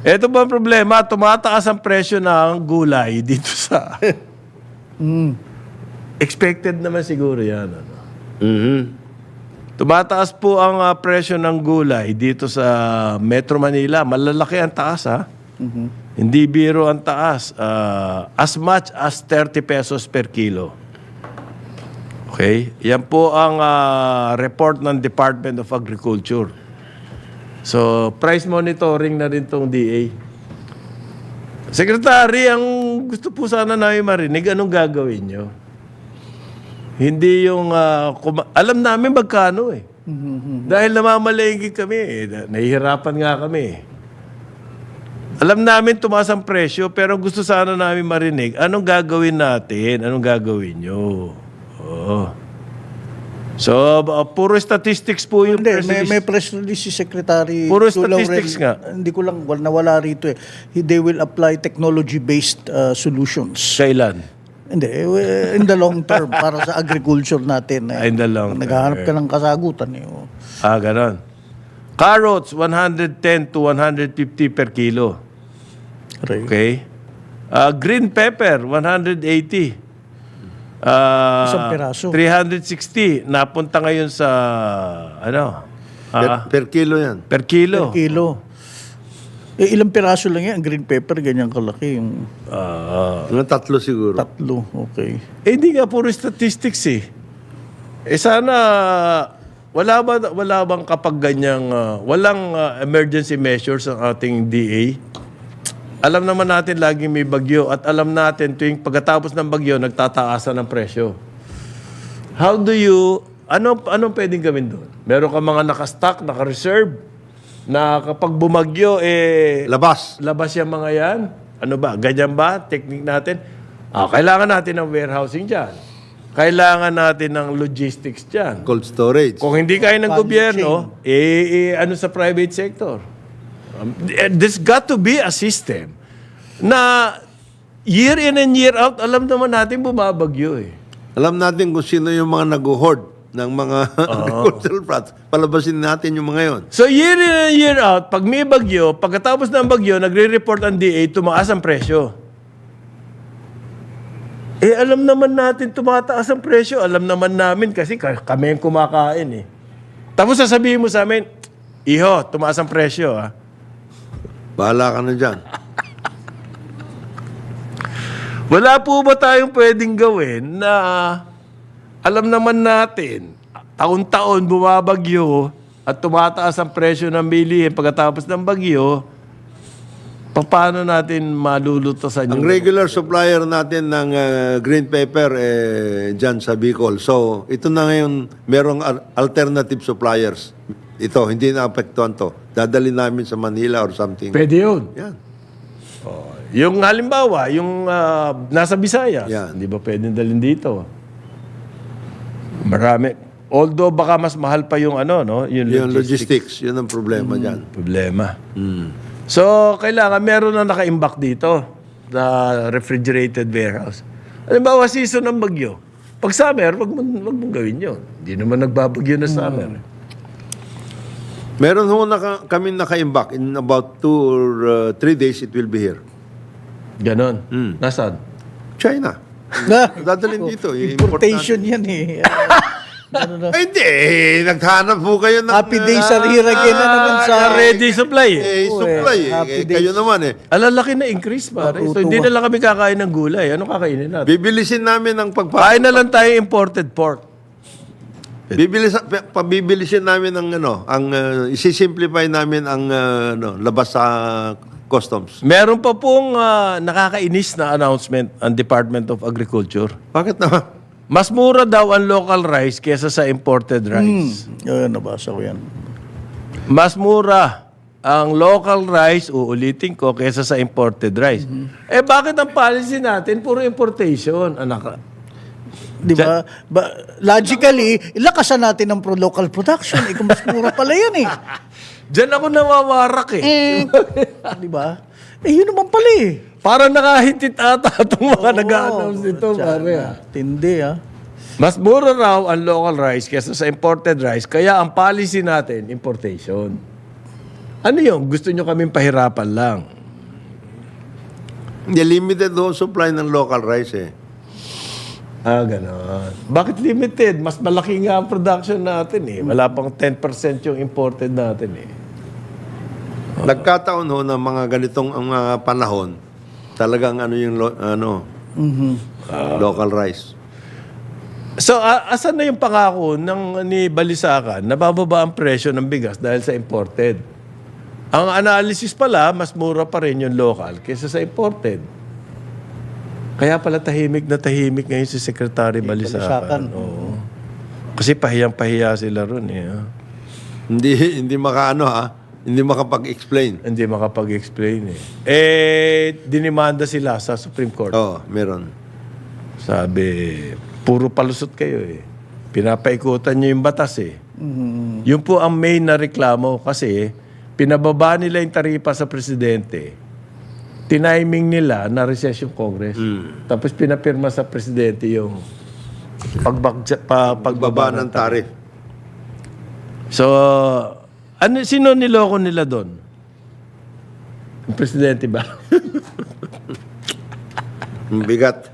Ito ba ang problema? Tumataas ang presyo ng gulay dito sa... Mm. Expected naman siguro yan. Ano? Mhm. Tumataas po ang ah, presyo ng gulay dito sa Metro Manila. Malalaki ang taas ha. Hindi biro ang taas. Ah, as much as 30 pesos per kilo. Okay? Yan po ang ah, report ng Department of Agriculture. So, price monitoring na rin tong DA. Secretary, ang gusto po sana namin marinig, anong gagawin nyo? Hindi yung, kuma- alam namin magkano eh. Dahil namamalengke kami eh. Nahihirapan nga kami eh. Alam namin tumaas ang presyo, pero gusto sana namin marinig, anong gagawin natin? Anong gagawin nyo? Oo. So, uh, puro statistics po yung Hindi, press may, release. may press release si Secretary Puro statistics nga. Hindi ko lang, wal- nawala rito eh. They will apply technology-based uh, solutions. Kailan? Hindi, eh, in the long term, para sa agriculture natin. Eh. In the long term, Naghahanap ka ng kasagutan eh. oh. Ah, ganon. Carrots, 110 to 150 per kilo. Right. Okay? Ah, green pepper, 180. Ah, Isang piraso. 360. Napunta ngayon sa, ano, Per, ah, per kilo yan. per kilo. Per kilo. Eh, ilang piraso lang yan, ang green pepper, ganyan kalaki. Yung Ah, Mga tatlo siguro. tatlo, okay. eh, hindi nga puro statistics eh. Eh sana, wala ba wala bang kapag ganyang ah, walang ah, emergency measures ang ating DA? Alam naman natin laging may bagyo at alam natin tuwing pagkatapos ng bagyo nagtataasan ng presyo. How do you ano anong pwedeng gawin doon? Meron ka mga naka-stock, naka-reserve na kapag bumagyo eh Labas. labas yung mga yan? Ano ba? Ganyan ba? Technique natin? Ah, kailangan natin ng warehousing dyan. Kailangan natin ng logistics dyan. Cold storage. Kung hindi kaya ng Value gobyerno, eh, eh, ano sa private sector? Um, eh, there's got to be a system na year in and year out, alam naman natin bumabagyo eh. Alam natin kung sino yung mga nag-hoard ng mga agricultural products. Palabasin natin yung mga yon. So year in and year out, pag may bagyo, pagkatapos ng bagyo, nagre-report ang DA, tumaas ang presyo. Eh, alam naman natin tumataas ang presyo. Alam naman namin kasi ka- kami ang kumakain eh. Tapos sasabihin mo sa amin, Iho, tumaas ang presyo ah. Bahala ka na dyan. Wala po ba tayong pwedeng gawin na alam naman natin, taon-taon bumabagyo at tumataas ang presyo ng bilihin pagkatapos ng bagyo, paano natin malulutasan Ang yung... regular supplier natin ng uh, green pepper eh, dyan sa Bicol. So, ito na ngayon, merong al- alternative suppliers. Ito, hindi na apektuhan to. Dadali namin sa Manila or something. Pwede yun. Yan. Yung halimbawa, yung ah, nasa Visayas, Yan. hindi ba pwedeng dalhin dito? Marami. Although baka mas mahal pa yung ano, no? Yung, Yung logistics. logistics, yun ang problema dyan. Problema. So, kailangan meron na naka-imbak dito na refrigerated warehouse. Halimbawa, season ng bagyo. Pag summer, wag mo, wag mong gawin yun. Hindi naman nagbabagyo na summer. Meron ho naka, kami naka-imbak. In about two or uh, three days, it will be here. Ganon. Nasaan? China. Na, Dadalhin dito. i-import importation yan eh. ano na. Ay, hindi. Eh, Naghanap po kayo ng... Happy days are here again na naman sa... Ah, ready supply eh. Eh, supply eh. Happy Eh, kayo naman eh. Alalaki na increase pare. So, hindi na lang kami kakain ng gulay. Ano kakainin natin? Bibilisin namin ang pagpa... Kain na lang tayo imported pork. Bibilis, pa- pabibilisin namin ang ano, ang uh, isisimplify namin ang uh, ano, labas sa customs. Meron pa pong ah, nakakainis na announcement ang Department of Agriculture. Bakit naman? Mas mura daw ang local rice kesa sa imported rice. Yun, nabasa ko yan. Mas mura ang local rice, uulitin ko, kesa sa imported rice. Eh bakit ang policy natin puro importation, anak? Di ba? ba? Logically, ilakasan natin ang pro local production. Eh, kung mas mura pala yan eh. Diyan ako nawawarak eh. Eh, di ba? Eh, yun naman pala eh. Parang nakahitit ata itong mga nag-announce nito, pare. ah. Tindi ah. Mas mura raw ang local rice kesa sa imported rice, kaya ang policy natin, importation. Ano yung Gusto nyo kaming pahirapan lang. Hindi, limited ho supply ng local rice eh. Ah, gano'n. Bakit limited? Mas malaki nga ang production natin eh. Wala pang 10% yung imported natin eh. Nagkataon ho ng mga ganitong ang mga panahon, talagang ano yung lo- ano, local rice. So, a- asan na yung pangako ng ni Balisakan na bababa ang presyo ng bigas dahil sa imported? Ang analysis pala, mas mura pa rin yung local kaysa sa imported. Kaya pala tahimik na tahimik ngayon si Secretary Balisakan. Oo. Kasi pahiyang-pahiya sila ron eh. ah. Hindi hindi makaano ha, hindi makapag-explain. Hindi makapag-explain eh. Eh, dinimanda sila sa Supreme Court. Oo, meron. Sabi, puro palusot kayo eh. Pinapaikutan nyo yung batas eh. Yun po ang main na reklamo kasi pinababa nila yung taripa sa presidente. Tiniming nila na recess yung Congress. Tapos pinapirma sa presidente yung pagbagja, pa, Pagbaba ng tarif. So, ano, sino niloko nila doon? Yung presidente ba? Ang bigat.